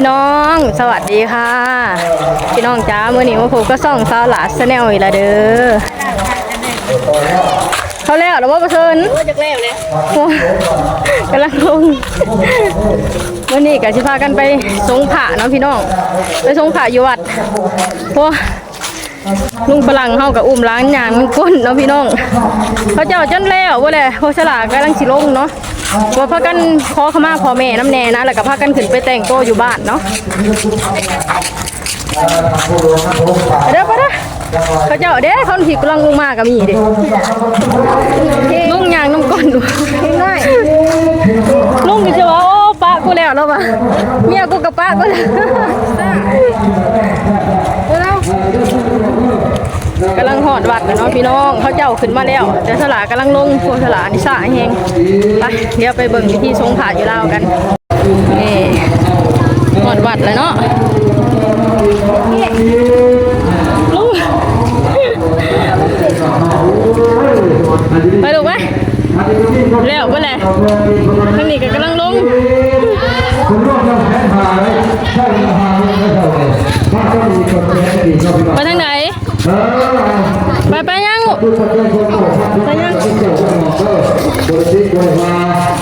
พี่น้องสวัสดีค่ะ พี่น้องจ้ามื่อนี้มาพบก็ส่องซาวหลาสแนลอีกและเด้อเขาแล้วหรือว่าประเชิญจะแล้วเลยกำลังลงมื่อนี้กับชิพากันไปสงผ่าเนาะพี่น้องไปสงผ่าอยู่วัดพวกลุงฝรั่งเฮากับอุ้มล้างยางมันก้นเนาะพี่น้องเขาเจ้าจนแล้วว่าแหละพวกสลากำลังสิลงเนาะ ว่าพากันขอขมาพ่อแม่น้ำแน่นะ แล้วก็พากันขึ้นไปแต่งโตวอยู่บ้านเนาะเด้อปะเด้อเขาเจ้าเด้เขาที่กำลังลงมาก็มีเด้ลุงยางน้ำก้นดูง่ายลุงก็จะว่าโอ้ปะกูแล้วเนาะปะเมียกูกับปะกูแล้ว กำลังหอดวัดน่ะเนาะพี่น้องเขาเจ้าขึ้นมาแล้ว แต่สลากำลังลงพวกสลานิสาแหงไปเดี๋ยวไปเบิ่งพิธีทรงผ่าอยู่ลาวกันนี่หอดวัดเลยเนาะลุงไปลูกไหม แล้วไปเลยทางนี้ก็กำลังลงคุณร่วมกันแผนหาเลยใช่หาเลยไม่เท่าเลยถ้าก็มีคนแผนดีก็พี่น้องไปทางไหนเออไปไปยังลูกดูคนเดียวคนโตคนเดียวคนเดียวคนหมอเออโดยที่โดยมา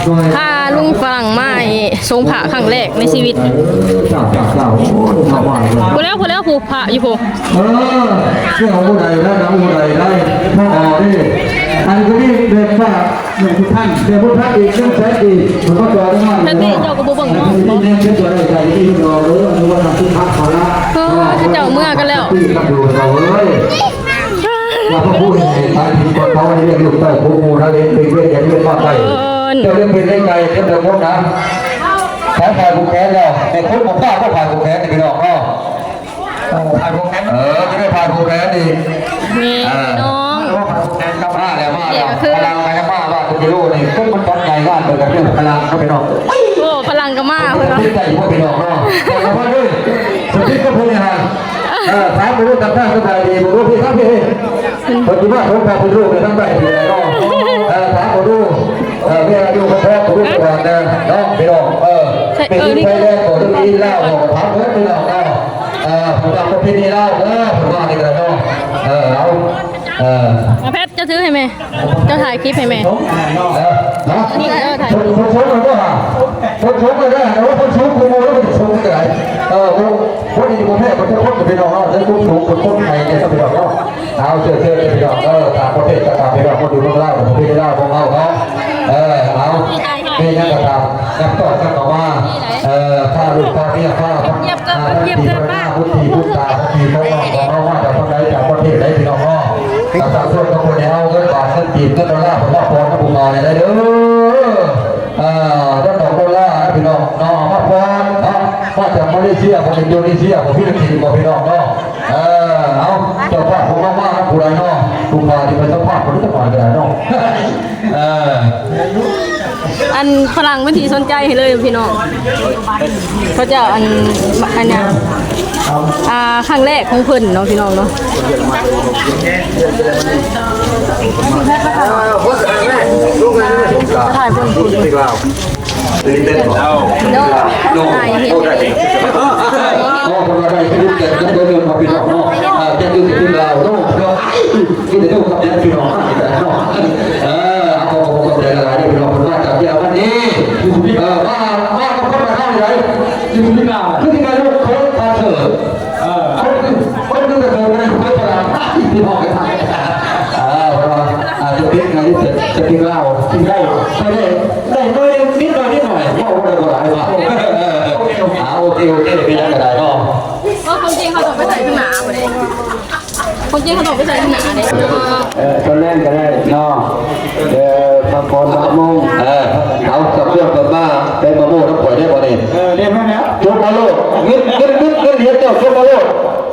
โดยพาลุงฝรั่งมาทรงผ่าครั้งแรกในชีวิตเจ้าเจ้าเจ้าโอ้ยมาว่าเลยพอแล้วพอแล้วผูกผ่าอยู่ผูเออเรื่องของผู้ใดได้นะผู้ใดได้พ่ออ๋อนี่อันนี้เด็กฝาก หนึ่งทุกท่านเด็กผู้ท่านอีกเรื่องแสนอีกมันก็จอได้มากแม่เต้เจ้าก็บ่เบิ่งเนาะนี่เนี่ยเป็นตัวใดใจที่รอหรือว่าว่าทำที่พักเขาละเออเขาเจ้าเมื่อกันแล้วที่กันอยู่เราเอ้ยเราก็พูดในทางที่คนเขาให้เรียกลูกเต้าผู้มูนะเรียนเป็นเรียนอย่างเรียนว่าไปเจ้าเรื่องเป็นได้ไงเจ้าเดิมพบนะแพ้ฝ่ายผู้แพ้แล้วแต่คนผมบ้าก็ฝ่ายผู้แพ้นี่พี่น้องก็ฝ่ายผู้แพ้เออไม่ได้ฝ่ายผู้แพ้ดีมีน้องแพ้ก็มาแล้วมาแล้วพลังอะไร ก็มาว่าคุณจิโร่นี่ก็มันต้นใหญ่ว่าเปิดกันเรื่องพลังก็พี่น้องโอ้พลังก็มาเพิ่นว่าที่ใจอยู่ว่าพี่น้องเนาะแต่ละคนด้วยสุดที่ก็พูดอย่างนั้นเออถามบุรุษกับท่านก็ใจดีบุรุษพี่ครับพี่ปัจจุบันผมพาบุรุษไปทั้งใบที่ไหนเนาะเออถามบุรุษเออเมื่ออายุคนแท้บุรุษก่อนนะเนาะพี่น้องเออเป็นที่ไทยแลนด์ของที่นี่เล่าของถามเพื่อนพี่น้องเนาะ เออผมทำประเพณีเล่าเออผมว่านี่กันเนาะเออเอาเออเอาแพทย์จะซื้อให้แม่เจ้าถ่ายคลิปให้แม่เออเนาะนี่เออถ่ายคนคนชกเลยก็ฮะคนชกเลยได้แต่ว่าคนชกคุณโมแล้วมันจะชกกันไหนเออคนคนที่ประเทศประเทศคนจะไปนอนเนาะฉันคนชกคนคนไทยเนี่ยก็ไปนอนเนาะเอาเชื่อเชื่อไปนอนเออต่างประเทศก็ต่างไปนอนคนดูเรื่องเล่าของประเทศเล่าของเขาเขา เออเอาเป็นยังกระทำนับต่อกันต่อมาเออข้าลูกข้าเมียข้าพักข้าพักทีพักพุทธีพุทธาพักทีเขาของเราว่าจากคนใดจากประเทศใดพี่น้องเนาะกับสาวส่วนกับคนในเอาเงินบาทเงินจีบเงินดอลลาร์ผมว่าพอกับบุญมาเนี่ยได้เด้ออ่าด้านดอกโดล่าพี่น้องน้องมาพรเนาะมาจากมาเลเซียมาจากอินโดนีเซียผมพี่นักขี่มาพี่น้องเนาะเออเอาเจ้าภาพผมมากๆนะผู้ใดเนาะผู้พาที่ไปสัมภาษณ์คนที่จะมาก็ได้เนาะ เอออันฝรั่งเป็นที่สนใจให้เลยพี่น้องเขาจะอันอันเนี้ยอ่าครั้งแรกของเพิ่นเนาะพี่น้องเนาะถ่ายเพิ่นตีกล่าวตีเต้นเอาเนาะถ่ายเห็นโอ้คนละได้ที่รู้จักกันเดินมาพี่น้องเนาะอ่าจะดูที่เราเนาะเนาะที่จะดูกับพี่น้องเนาะ ใจละลายพี่น้องคนว่าจากที่วันนี้เออมามากับคนมาเท่าไหร่ที่ที่เราที่ที่เราลูกเขาพาเธอเออคนคนนึงก็เธอไม่ได้คนพลังที่บอกกันอ่าเพราะว่าอาจจะเป็นไงที่จะกินเหล้ากินเหล้ไม่ได้ได้ไม่นิดหน่อยนิดหน่อยเพราะว่าเราหลายว่าอ่าโอเคโอเคเป็นยังไงได้ก็คนจริงเขาต้องไปใส่ข้างหนาบ่ได้คนจริงเขาต้องไปใส่ข้างหนาเด้เออตอนแรกก็ได้เนาะเออ พระพรพระมงเออเอากับเพื่อนกับบ้าเป็นมะม่วงน้ำปล่อยได้บ่เนี่ยเออเรียนไหมเนี่ยจุกมาโลดเงินเงินเงินเงินเหรียญเจ้าจุกมาโลด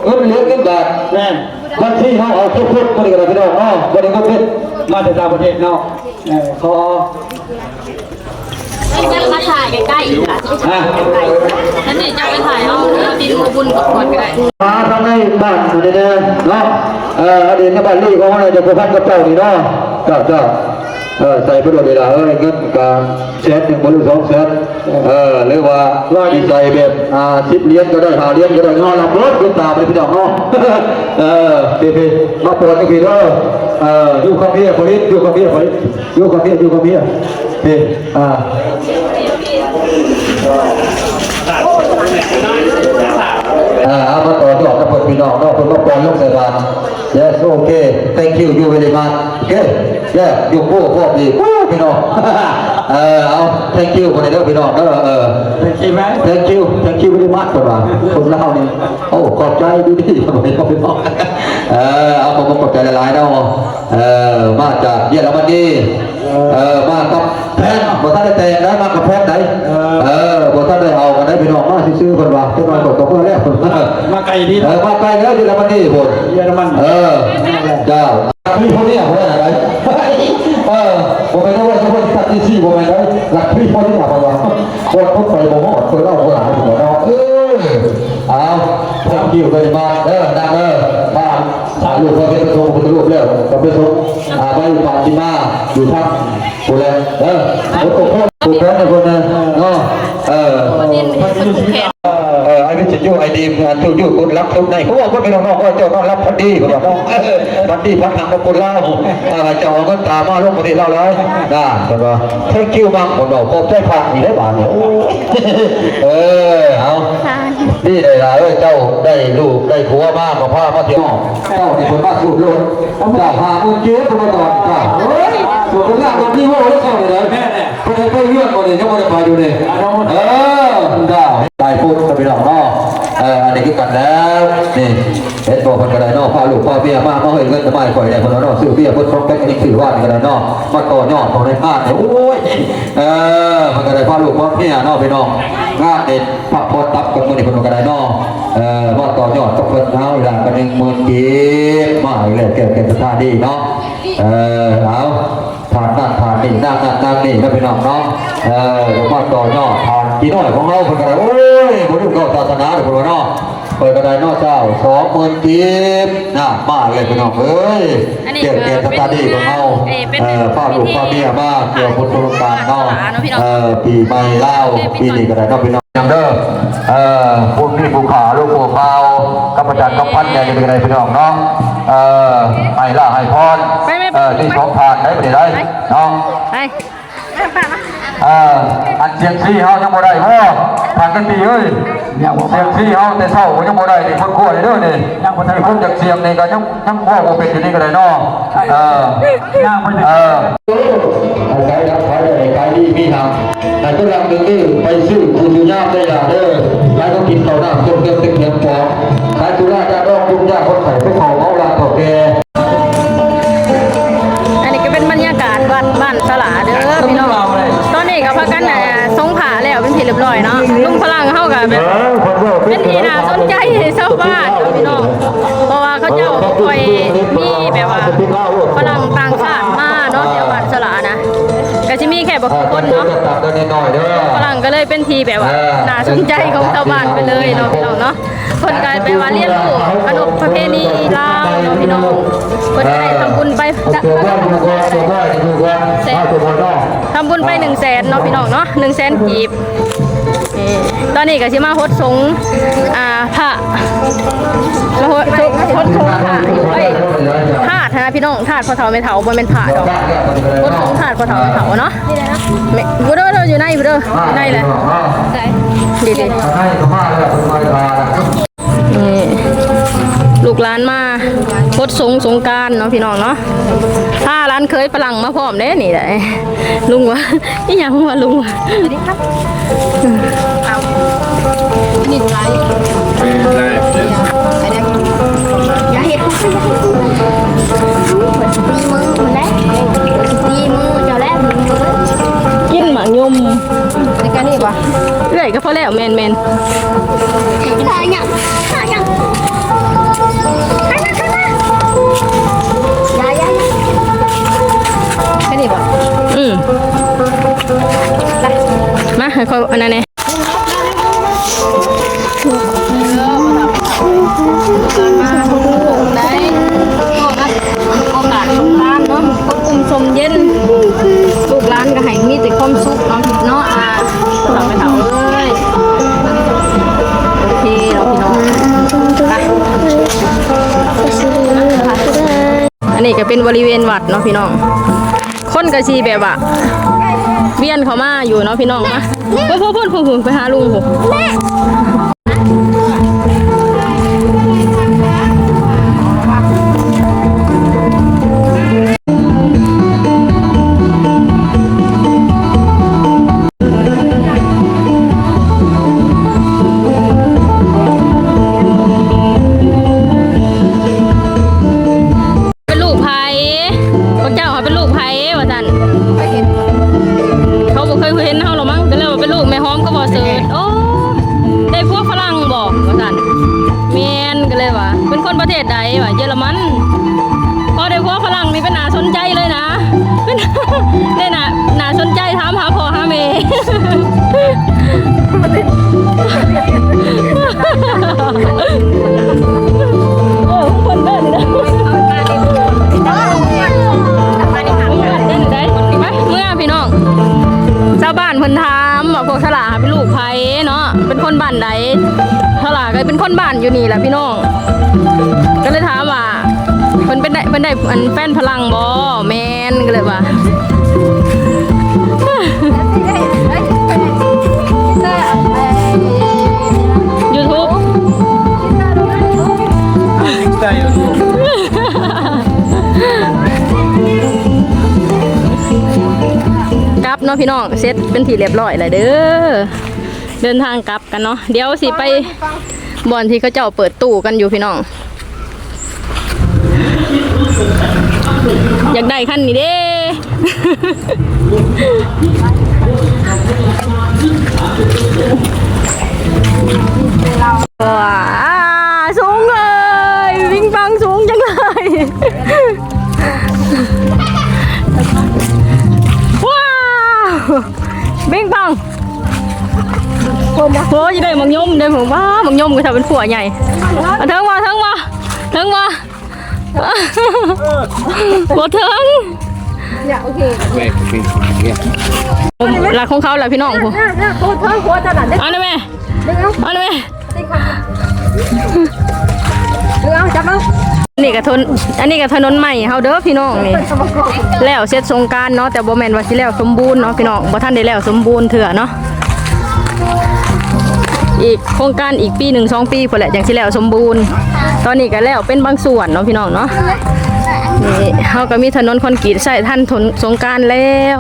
เงินเหรียญเงินบาทแม่วันที่เขาเอาทุกทุกคนกันพี่น้องเนาะวันนี้ก็เป็นมาจากต่างประเทศเนาะเออขอยังมาถ่ายใกล้ๆอีกอะอะนั่นนี่จะไปถ่ายเอาดินมาบุญก่อนก็ได้มาทำให้บ้านอยู่ในเดินเนาะเอออดีตในบ้านลี่ของเราจะผูกพันกับเจ้านี่เนาะเจ้าเจ้า เออใส่ไปโดยเวลาเออเงินการแสนหนึ่งบรือสองแสนเออหรือว่าว่าดีใจแบบอ่าสิบเหรียญก็ได้หาเหรียญก็ได้งอรับรถก็ตามไปพี่น้องเนาะเออพี่พี่มาปวดกันพี่เด้อเอออยู่กับเมียคนนี้อยู่กับเมียคนนี้อยู่กับเมียอยู่กับเมียพี่อ่าอ่าเอามาต่อจอดกับเปิดพี่น้องเนาะเพิ่นมาปอยลงใส่บาตร yes okay thank you you very much okay yeah you go พวกดีวู้พี่น้องเออเอา thank you คนนี้เด้อพี่น้องเด้อเออใช่ไหม thank you thank you very much คนว่าคนเล่านี่โอ้ขอบใจดีดีคนนี้พี่น้องเออเอาผมขอบใจหลายๆเนาะเออมาจากเยอรมนี เออมากับแพนบ่ทันได้แต่งได้มากับแพนได้เออบ่ทันได้เอากันได้พี่น้องมาซื่อๆคนว่าจังหน่อยก็ตกมาแล้วมาไกลที่เออมาไปแล้วเยอรมนีหมดเยอรมันเออเจ้าพี่คนนี้คนอะไรเออผมไปรู้ว่าทุกคนที่ตัดที่สี่ผมไปเลยหลักพี่คนนี้อะไรวะคนคนไปผมหอดคนเล่าคนหาผมเนาะเออ เอาทำคิวไปมาเออดังเออบ้านถ่ายรูปพอเป็นประตูประตูแล้วก็เป็นสุอ่าไปอยู่ปาจิมาอยู่ทับกูเลยเออโอ้โหกูแพ้ในคนนึงเนาะเออคนนี้คนผูกแขนเออไอ้เป็นจะอยู่ไอ้ดีมถูกอยู่กดรับทุกในเขาบอกว่าเป็นน้องๆก็เจ้าน้องรับพันดีก็บอกน้องเออพันดีพันทางมาคนเล่าเออเจ้าก็ตามมาลงประเทศเราเลยนะคนว่าเทคิวมากคนบอกพบใจพังนี่ได้บ้านเนี่ยเออเอา นี่ได้ละเอ้ยเจ้าได้ลูกได้ผัวมากกับพ่อมาเที่ยวเจ้าที่คนมาสูบลงเจ้าหาเงินเจ๊คนมาก่อนเจ้าเฮ้ยส่วนคนล่างคนที่ว่าเขาเข้าเลยนะคนไปเรื่องคนนี้ยังไม่ได้ไปอยู่เลยเออได้ได้พูดกับพี่น้องเนาะเอออันนี้คือกันแล้วนี่เห็นบอกคนกันได้เนาะ พ่อเบี้ยมามาเฮ้ยเงินจะไม่ค่อยได้คนเนาะซื้อเบี้ยเพื่อครบแพ็คอันนี้คือว่ากันได้นาะมาต่อยอดของในภาคเนี่ยโอ้ยเออมันก็ได้พ่อลูกพ่อเมียนอกไปนอกงานเด็ดพักพอตับกับมือในี้เพิ่นก็ได้นอกเออมาต่อยอดก็เพิ่นเท้าอีหลานกันหนึ่งหมื่นกีบมาอีกแล้วแก่แก่สถานดีเนาะเออเอา ผ่านนั่นผ่านนี่นั่งนั่นนั่งนี่นะพี่น้องเนาะเออเดี๋ยวมาต่อยอดผ่านกี่น้อยของเราเพิ่นก็ไดโอ้ยบ่ได้เขาศาสนาเด้อเพิ่นว่าเนาะเปิดกระไดนอกเจ้าสองหมื่นกีบน่ะมาเลยพี่น้องเอ้ยเกี่ยวเกี่ยวสตาร์ดีของเราเอ่อป้าลูกป้าเมียมากเกี่ยวกับครงการเนาะเนาะพี่น้องเอ่อปีใหม่เล่าปีนี้ก็ได้เนาะพี่น้องยังเด้อเอ่อผู้พี่ผู้ขาลูกผู้เบากัประจันกับพันใหญ่เป็นไงพี่น้องเนาะเอ่อให้ล่าให้พร เอ่อที่สองผ่านได้ไปได้เนาะไปเอ่ออันเสียงซี่เฮายังบ่ได้บ่ผ่านกันปีเอ้ยเสียงซี่เฮาแต่เช้าก็ยังบ่ได้นี่คนกลัวนี่เด้อนี่ยังบ่ทันคนจากเสียงนี่ก็ยังยังว่าบ่เป็นอยู่นี่ก็ได้เนาะเออย่างไปถึงเออไกด์รับขายได้ขายดีมีทางแต่ตัวหลังนึงนี่ไปซื้อคุณอยู่ยามได้ล่ะเด้อแล้วก็กินข้าวหน้าต้มเกลือตึกเทียมปอขายตุลาจะรองคุณยาคนไข้ไปขอเมาลาต่อแก เด้อพี่น้องตอนนี้ก็พากันน่ะทรงผ้าแล้วเป็นที่เรียบร้อยเนาะลุงพลังเฮาก็แบบเป็นที่น่าสนใจให้ชาวบ้านเนาะพี่น้องเพราะว่าเขาเจ้าคอยมีแบบว่าฝรั่งต่างชาติมาเนาะเดี๋ยวบ้านสลานะก็จะมีแค่บางคนเนาะตัดกั นนิดหน่อยเด้อฝรั่งก็เลยเป็นทีแบบว่าน่าสนใจของชาวบ้านไปเลยเนาะพี่น้องเนาะคนก็ไปว่าเรียนรู้ขนบประเพณีลาวเนาะพี่น้องคนก็ได้ทำบุญไปตัวว่าตัวว่าตัวว่าตัวว่าตัวว่าเนาะทำบุญไปหนึ่งแสนเนาะพี่น้องเนาะหนึ่งแสนกีบนี่ตอนนี้ก็สิมาฮดสงอ่าพระมาฮดสงฮดสงพระอยู่ ไอ้ธาตุนะพี่น้องธาตุพอเฒ่าไม่เฒ่าบ่แม่นพระดอกฮดสงธาตุพอเฒ่าไม่เฒ่าเนาะแม่บ่เด้อเด้ออยู่ในบ่เด้ออยู่ในแหละดีดีให้ก็มาแล้วคุณมาทานๆนี่ลูกหลานมาฮดสงสงกรารเนาะพี่น้องเนาะถ้าร้านเคยฝรั่งมาพร้อมเด้นี่แหละลุงวะอีหยังวะลุงวะอย่าเห็ดตีมือมันได้ตีมือเจ้าแร กมือกินหมากยมในการนี่ปะเอื่อยก็พอแล้วแมนแมนหาหยังหาหยังข้างหน้าข้างหน้าอย่าอย่าแค่นี้ปะอืมไปมาให้เขาอันนั้นเนี่ นนี้ก็เป็นบริเวณวัดเนาะพี่น้อง คนกะชีแบบว่าเวียนเขามาอยู่เนาะพี่น้องมาพูดพูดพูดพูดไปหาลุงพูเเป็นคนบ้านใดทลาก็เป็นคนบ้านอยู่นี่แหละพี่น้อง ก็เลยถามว่าเพิ่นเป็นได้เพิ่นได้อันแฟนพลังบ่แมนก็เลยว่า YouTube กลับเนาะพี่น้องเสร็จเป็นที่เรียบร้อยเลยเด้อ เดินทางกลับกันเนาะเดี๋ยวสิไปบ่อนที่เขาเจ้าเปิดตู้กันอยู่พี่น้อง อยากได้ขั้นนี้เด้ ว้าสูงเลย วิ่งปังสูงจังเลยว้าววิ่งปัง โอ้ยได้มังยมได้ผมว่ามังยมก็ทำเป็นผัวใหญ่เอาเถิงมาเถิงมาเถิงมาบ่เถิงหลักของเขาแหละพี่น้องผมเอาหน่อยแม่เอาหน่อยแม่นี่ก็ทนอันนี้ก็ถนนใหม่เฮาเด้อพี่น้องนี่แล้วเสร็จสงกรารเนาะแต่บ่แม่นว่าสิแล้วสมบูรณ์เนาะพี่น้องบ่ทันได้แล้วสมบูรณ์เถื่อเนาะ อีกโครงการอีกปีหนึ่งสองปีพุ่นแหละจังสิแล้วสมบูรณ์ ตอนนี้ก็แล้วเป็นบางส่วนเนาะพี่น้องเนาะนี่เฮาก็มีถนนคอนกรีตใส่ท่านทนสงการแล้ว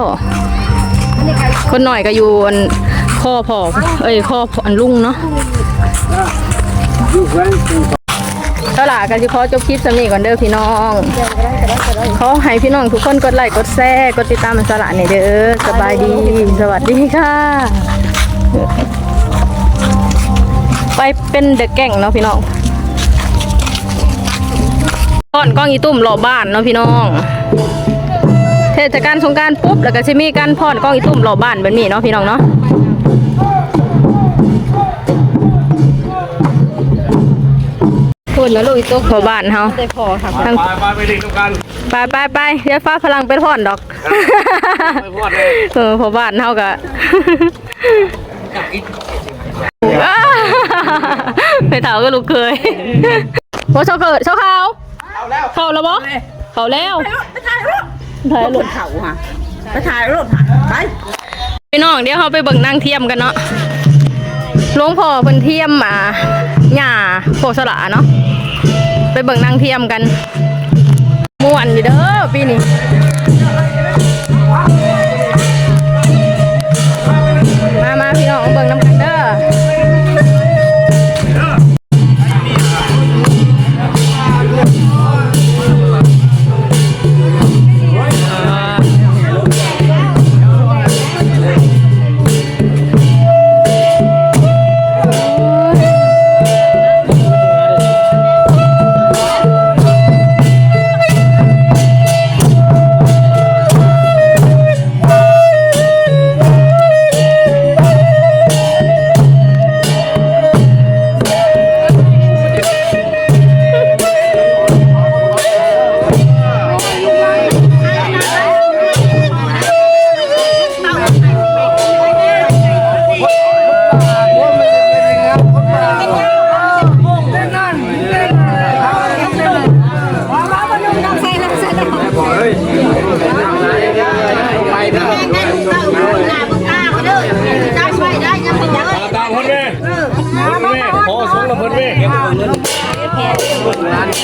คนหน่อยก็อยู่อันข้อพอเอ้ยข้ออันลุงเนาะเท่าไหร่กันสิขอจบคลิปสำนีก่อนเด้อพี่น้องเขอให้พี่น้องทุกคนกดไลค์กดแชร์กดติดตามมันสละในอยเด้อสบายดี สวัสดีค่ะ ไปเป็นเดอะแก่งเนาะพี่น้องก้อนกล้องอีตุ่มหล่อบ้านเนาะพี่น้อง เทศกาลสงกรารปุ๊บแล้วก็จะมีการพ่อนกล้องอีตุ่มหล่อบ้านแบบนี้เนาะพี่น้องเนาะพูดแล้วลูกอีตุ๊กพอบ้านเฮาได้พอค่ะไปไปไปดิ่งกันไปไปไปเดี๋ยวฟ้าพลังเป็นพ่อนดอกไปพอดเลยเออพอบ้านเฮากะ ไปเถาก็ลูกเคยโอ้เช้าเกิดเช้าขาวเข้าแล้วบ่เข้าแล้วถ่ายรูปถ่ายรูปเขาค่ะไปถ่ายรถไปพี่น้องเดี๋ยวเขาไปเบิ่งนางเทียมกันเนาะหลวงพ่อเพิ่นเทียมมาหญ้าโพสละเนาะไปเบิ่งนางเทียมกันม่วนอยู่เด้อปีนี้มามาพี่น้องเบิ่งน้ำ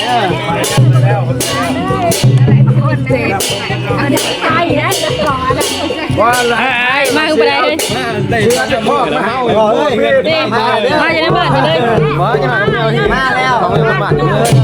ร้านเนี่ยว่าละมาคือบ่ได้เลยได้เชื่อจะพ่อมาเฮาเลยนี่มาจะได้บ้านจะเลยมาจะมามาแล้วต้อาไปบ้านเด้อ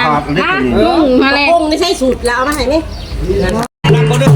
ได้สัมพี่นางนุ่งมาเลยกุ้งไม่ใช่สูตรแล้วเอามาให้ไหม นั่งคนนึง